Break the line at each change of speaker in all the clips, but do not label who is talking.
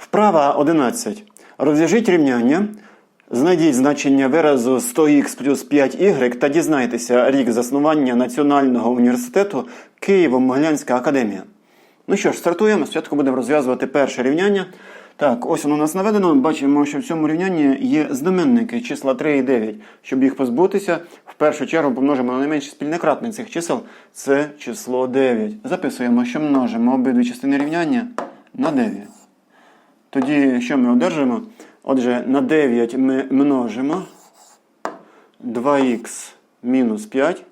Вправа 11. Розв'яжіть рівняння. Знайдіть значення виразу 100х плюс 5y та дізнайтеся рік заснування Національного університету Києво-Могилянська академія. Ну що ж, стартуємо. Спочатку будемо розв'язувати перше рівняння. Так, ось воно у нас наведено. Бачимо, що в цьому рівнянні є знаменники числа 3 і 9. Щоб їх позбутися, в першу чергу помножимо на найменший спільний кратний цих чисел. Це число 9. Записуємо, що множимо обидві частини рівняння на 9. Тоді що ми одержимо? Отже, на 9 ми множимо 2х мінус 5.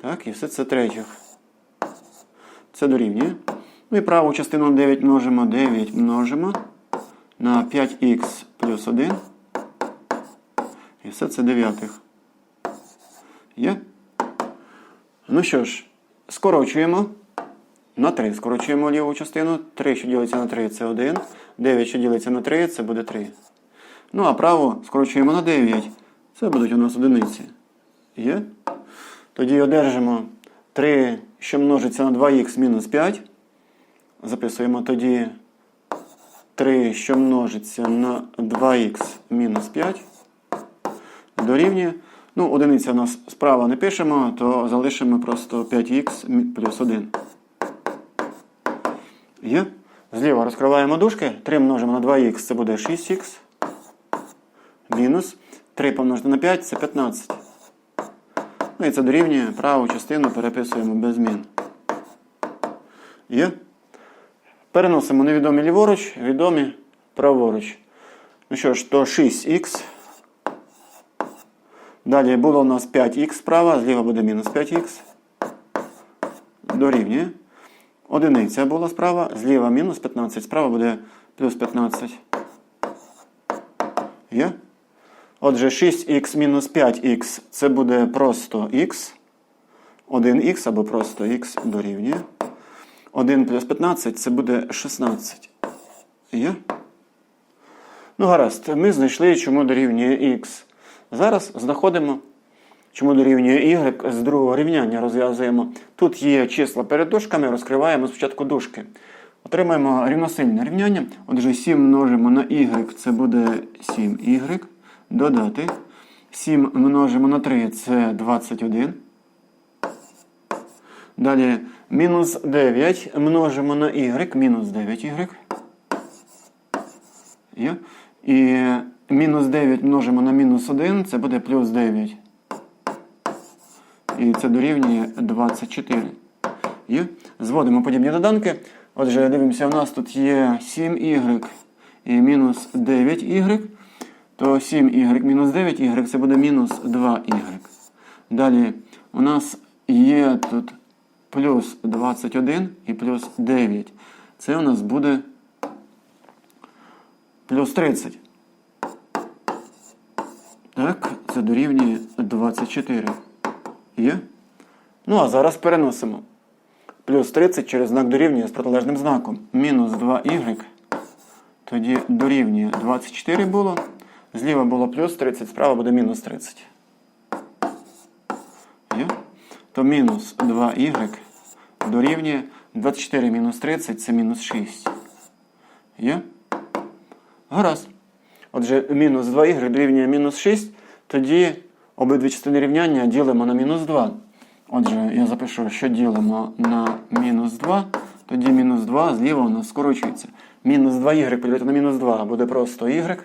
Так, і все це третіх. Це дорівнює. Ну і праву частину 9 множимо. 9 множимо на 5х плюс 1. І все це дев'ятих. Є? Ну що ж, скорочуємо. На 3 скорочуємо ліву частину. 3, що ділиться на 3, це 1. 9, що ділиться на 3, це буде 3. Ну, а право скорочуємо на 9. Це будуть у нас одиниці. Є? Тоді одержимо 3, що множиться на 2х мінус 5. Записуємо тоді 3, що множиться на 2х мінус 5. Дорівнює. Ну, одиниця у нас справа не пишемо, то залишимо просто 5х плюс 1. Є. Зліва розкриваємо дужки. 3 множимо на 2х, це буде 6х. Мінус 3 помножити на 5 це 15. Ну і це дорівнює праву частину переписуємо без змін. Є. Переносимо невідомі ліворуч, відомі праворуч. Ну що ж, то 6х. Далі було у нас 5х справа, зліва буде мінус 5х. Дорівнює. Одиниця була справа, зліва мінус 15, справа буде плюс 15. Є? Отже, 6х мінус 5х це буде просто х. 1х або просто х дорівнює. 1 плюс 15 це буде 16. Є? Ну, гаразд, ми знайшли, чому дорівнює х. Зараз знаходимо, чому дорівнює y з другого рівняння розв'язуємо. Тут є числа перед дужками, розкриваємо спочатку дужки. Отримаємо рівносильне рівняння. Отже, 7 множимо на y, це буде 7y. Додати. 7 множимо на 3 це 21. Далі мінус 9 множимо на y, мінус 9y. І мінус 9 множимо на мінус 1, це буде плюс 9. І це дорівнює 24. Є. Зводимо подібні доданки. Отже, дивимося, у нас тут є 7y і мінус 9y. То 7y мінус 9y це буде мінус 2y. Далі у нас є тут плюс 21 і плюс 9. Це у нас буде плюс 30. Так, це дорівнює 24. Є? Ну, а зараз переносимо. Плюс 30 через знак дорівнює з протилежним знаком. Мінус 2y. Тоді дорівнює 24 було. Зліва було плюс 30, справа буде мінус 30. Є? То мінус 2y дорівнює 24 мінус 30 це мінус 6. Є? Гаразд. Отже, мінус 2y дорівнює мінус 6. Тоді обидві частини рівняння ділимо на мінус 2. Отже, я запишу, що ділимо на мінус 2. Тоді мінус 2 зліва у нас скорочується. Мінус 2y поділити на мінус 2 буде просто y.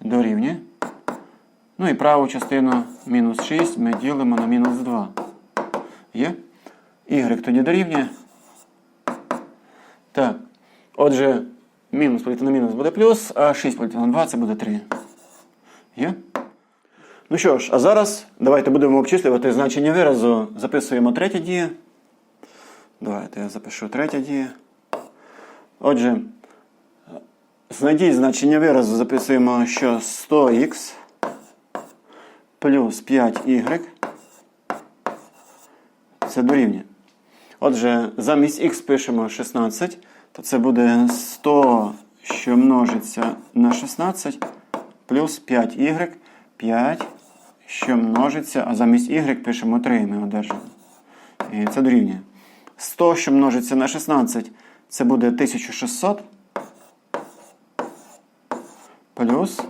Дорівнює. Ну і праву частину мінус 6 ми ділимо на мінус 2. Є? Y тоді дорівнює. Так. Отже, мінус поділити на мінус буде плюс, а 6 поділити на 2 це буде 3. Є? Ну що ж, а зараз давайте будемо обчислювати значення виразу. Записуємо третя дія. Давайте я запишу третя дія. Отже, знайдіть значення виразу, записуємо, що 100х плюс 5y. Це дорівнює. Отже, замість х пишемо 16, то це буде 100, що множиться на 16, плюс 5y, 5, що множиться, а замість y пишемо 3, ми одержимо. І це дорівнює. 100, що множиться на 16, це буде 1600. Плюс.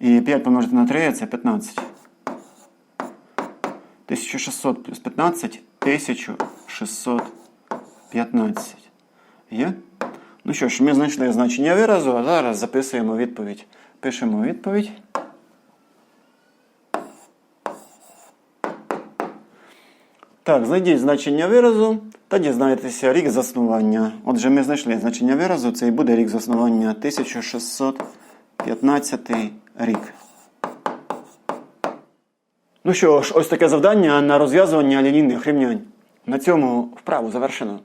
І 5 помножити на 3 це 15. 1600 плюс 15 1615. Є? Ну що ж, ми знайшли значення виразу, а зараз записуємо відповідь. Пишемо відповідь. Так, знайдіть значення виразу та дізнайтеся рік заснування. Отже, ми знайшли значення виразу, це і буде рік заснування 1615 рік. Ну що ж, ось таке завдання на розв'язування лінійних рівнянь. На цьому вправу завершено.